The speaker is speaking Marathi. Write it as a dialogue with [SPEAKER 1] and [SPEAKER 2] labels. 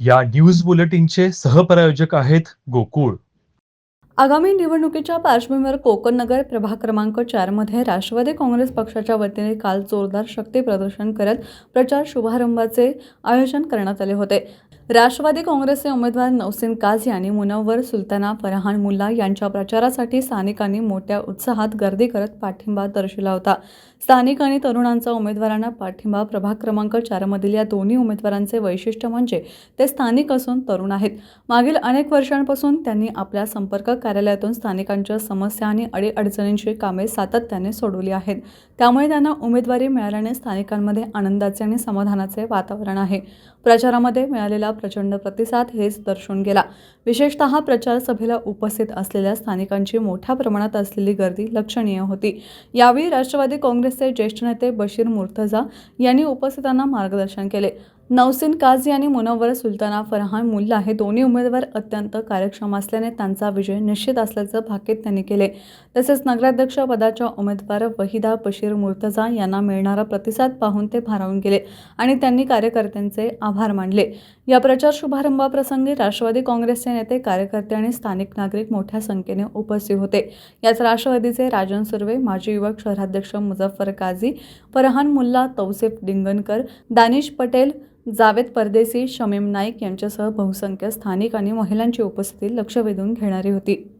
[SPEAKER 1] या न्यूज बुलेटिनचे सहप्रायोजक आहेत गोकुळ.
[SPEAKER 2] आगामी निवडणुकीच्या पार्श्वभूमीवर कोकण नगर प्रभाग क्रमांक चारमध्ये राष्ट्रवादी काँग्रेस पक्षाच्या वतीने काल जोरदार शक्ती प्रदर्शन करत प्रचार शुभारंभाचे आयोजन करण्यात आले होते. राष्ट्रवादी काँग्रेसचे उमेदवार नौसेन काझी आणि मुनव्वर सुलताना फरहान मुल्ला यांच्या प्रचारासाठी स्थानिकांनी मोठ्या उत्साहात गर्दी करत पाठिंबा दर्शवला होता. स्थानिक आणि तरुणांचा उमेदवारांना पाठिंबा प्रभाग क्रमांक चारमधील या दोन्ही उमेदवारांचे वैशिष्ट्य म्हणजे ते स्थानिक असून तरुण आहेत. मागील अनेक वर्षांपासून त्यांनी आपल्या संपर्क कार्यालयातून स्थानिकांच्या समस्या आणि अडीअडचणींची कामे सातत्याने सोडवली आहेत. त्यामुळे त्यांना उमेदवारी मिळाल्याने स्थानिकांमध्ये आनंदाचे आणि समाधानाचे वातावरण आहे. प्रचारामध्ये मिळालेला प्रचंड प्रतिसाद हेच दर्शवून गेला. विशेषतः प्रचार सभेला उपस्थित असलेल्या स्थानिकांची मोठ्या प्रमाणात असलेली गर्दी लक्षणीय होती. यावेळी राष्ट्रवादी काँग्रेसचे ज्येष्ठ नेते बशीर मुर्तजा यांनी उपस्थितांना मार्गदर्शन केले. नौसिन काझी आणि मुनव्वर सुलताना फरहान मुल्ला हे दोन्ही उमेदवार अत्यंत कार्यक्षम असल्याने त्यांचा विजय निश्चित असल्याचं भाकीत त्यांनी केले. तसेच नगराध्यक्ष पदाच्या उमेदवार वहिदा बशीर मुर्तजा यांना मिळणारा प्रतिसाद पाहून ते भारावून गेले आणि त्यांनी कार्यकर्त्यांचे आभार मानले. या प्रचार शुभारंभाप्रसंगी राष्ट्रवादी काँग्रेसचे नेते कार्यकर्ते आणि स्थानिक नागरिक मोठ्या संख्येने उपस्थित होते. यात राष्ट्रवादीचे राजन सुर्वे माजी युवक शहराध्यक्ष मुझफ्फर काझी फरहान मुल्ला तौसेफ डिंगनकर दानिश पटेल जावेद परदेसी शमीम नाईक यांच्यासह बहुसंख्य स्थानिक आणि महिलांची उपस्थिती लक्ष वेधून घेणारी होती.